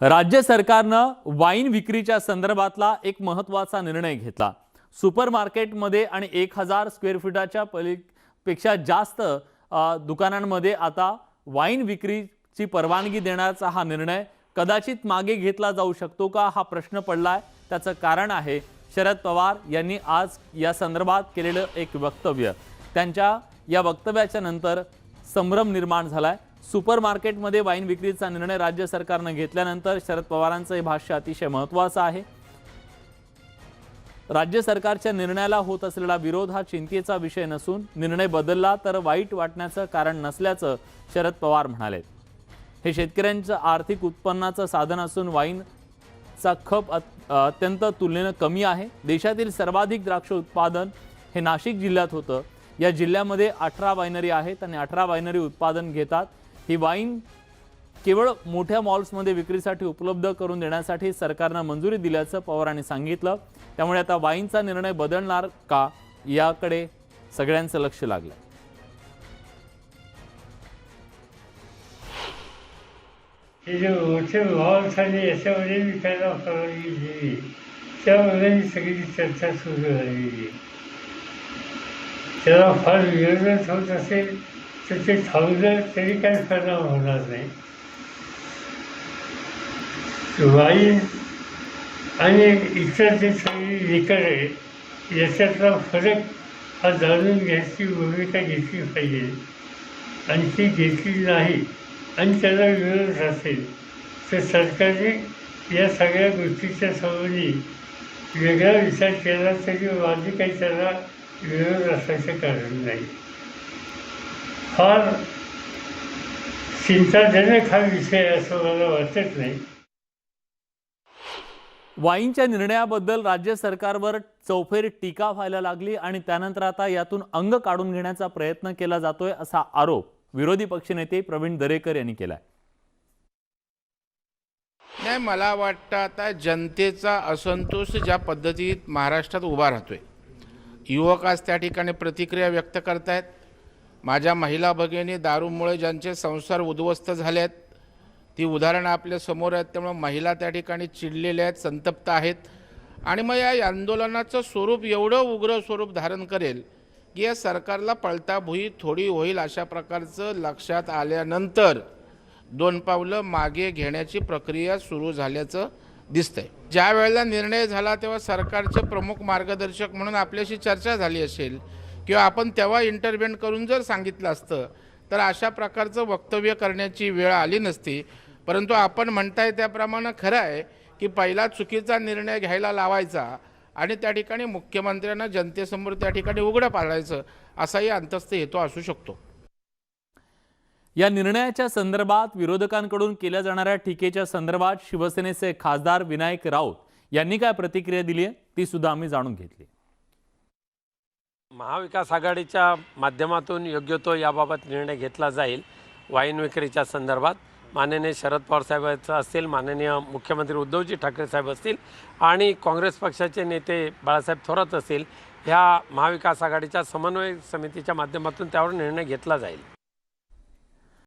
राज्य सरकारनं वाईन विक्रीच्या संदर्भातला एक महत्त्वाचा निर्णय घेतला. सुपर मार्केटमध्ये आणि एक हजार स्क्वेअर फुटाच्या पली पेक्षा जास्त दुकानांमध्ये आता वाईन विक्रीची परवानगी देण्याचा हा निर्णय कदाचित मागे घेतला जाऊ शकतो का हा प्रश्न पडला आहे त्याचं कारण आहे शरद पवार यांनी आज या संदर्भात केलेलं एक वक्तव्य. त्यांच्या या वक्तव्याच्या नंतर संभ्रम निर्माण झाला आहे सुपर मार्केटमध्ये वाईन विक्रीचा निर्णय राज्य सरकारनं घेतल्यानंतर शरद पवारांचं हे भाष्य अतिशय महत्त्वाचं आहे. राज्य सरकारच्या निर्णयाला होत असलेला विरोध हा चिंतेचा विषय नसून निर्णय बदलला तर वाईट वाटण्याचं कारण नसल्याचं शरद पवार म्हणाले. हे शेतकऱ्यांचं आर्थिक उत्पन्नाचं साधन असून वाईनचा खप अत्यंत तुलनेनं कमी आहे. देशातील सर्वाधिक द्राक्ष उत्पादन हे नाशिक जिल्ह्यात होतं. या जिल्ह्यामध्ये अठरा वायनरी आहेत आणि अठरा वायनरी उत्पादन घेतात. ही वाईन केवळ मोठ्या मॉल्समध्ये विक्रीसाठी उपलब्ध करून देण्यासाठी सरकारनं मंजुरी दिल्याचं पवारांनी सांगितलं. त्यामुळे आता वाईनचा निर्णय बदलणार का याकडे सगळ्यांचं लक्ष लागलं हे जे मोठे मॉल्स आणि याच्यामध्ये विकायला परवानगी दिली त्यामध्ये सगळी चर्चा सुरू झालेली त्याला फार विरोधच होत असेल तर ते थांबलं तरी काही परिणाम होणार नाही. वाई आणि इतर जे सगळी लिकर आहे याच्यातला फरक हा जाणून घ्यायची भूमिका घेतली पाहिजे. आणि ती घेतली नाही आणि त्याला विरोध असेल तर सरकारने या सगळ्या गोष्टीच्या संबंधी वेगळा विचार केला तरी माझी काही त्याला विरोध असायचं कारण नाही. फार चिंताजनक हा विषय असं मला वाटत नाही. वाईनच्या निर्णयाबद्दल राज्य सरकारवर चौफेर टीका व्हायला लागली आणि त्यानंतर आता यातून अंग काढून घेण्याचा प्रयत्न केला जातोय असा आरोप विरोधी पक्षनेते प्रवीण दरेकर यांनी केलाय. नाही मला वाटतं आता जनतेचा असंतोष ज्या पद्धतीत महाराष्ट्रात उभा राहतोय. युवक आज त्या ठिकाणी प्रतिक्रिया व्यक्त करतायत. माझ्या महिला भगिनी दारूमुळे ज्यांचे संसार उद्ध्वस्त झाले आहेत ती उदाहरणं आपल्यासमोर आहेत त्यामुळे महिला त्या ठिकाणी चिडलेल्या आहेत संतप्त आहेत. आणि मग या आंदोलनाचं स्वरूप एवढं उग्र स्वरूप धारण करेल की या सरकारला पळता भुई थोडी होईल अशा प्रकारचं लक्षात आल्यानंतर दोन पावलं मागे घेण्याची प्रक्रिया सुरू झाल्याचं दिसतंय. ज्या वेळेला निर्णय झाला तेव्हा सरकारचे प्रमुख मार्गदर्शक म्हणून आपल्याशी चर्चा झाली असेल किंवा आपण तेव्हा इंटरव्हेंट करून जर सांगितलं असतं तर अशा प्रकारचं वक्तव्य करण्याची वेळ आली नसती. परंतु आपण म्हणताय त्याप्रमाणे खरं आहे की पहिला चुकीचा निर्णय घ्यायला लावायचा आणि त्या ठिकाणी मुख्यमंत्र्यांना जनतेसमोर त्या ठिकाणी उघडं पाडायचं असाही अंतस्थ हेतू असू शकतो. या निर्णयाच्या संदर्भात विरोधकांकडून केल्या जाणाऱ्या टीकेच्या संदर्भात शिवसेनेचे खासदार विनायक राऊत यांनी काय प्रतिक्रिया दिली आहे ती सुद्धा आम्ही जाणून घेतली महाविकास आघाडीच्या माध्यमातून योग्य तो याबाबत निर्णय घेतला जाईल वाईन विक्रीच्या संदर्भात. माननीय शरद पवार साहेबांचं असतील माननीय मुख्यमंत्री उद्धवजी ठाकरे साहेब असतील आणि काँग्रेस पक्षाचे नेते बाळासाहेब थोरात असतील ह्या महाविकास आघाडीच्या समन्वय समितीच्या माध्यमातून त्यावर निर्णय घेतला जाईल.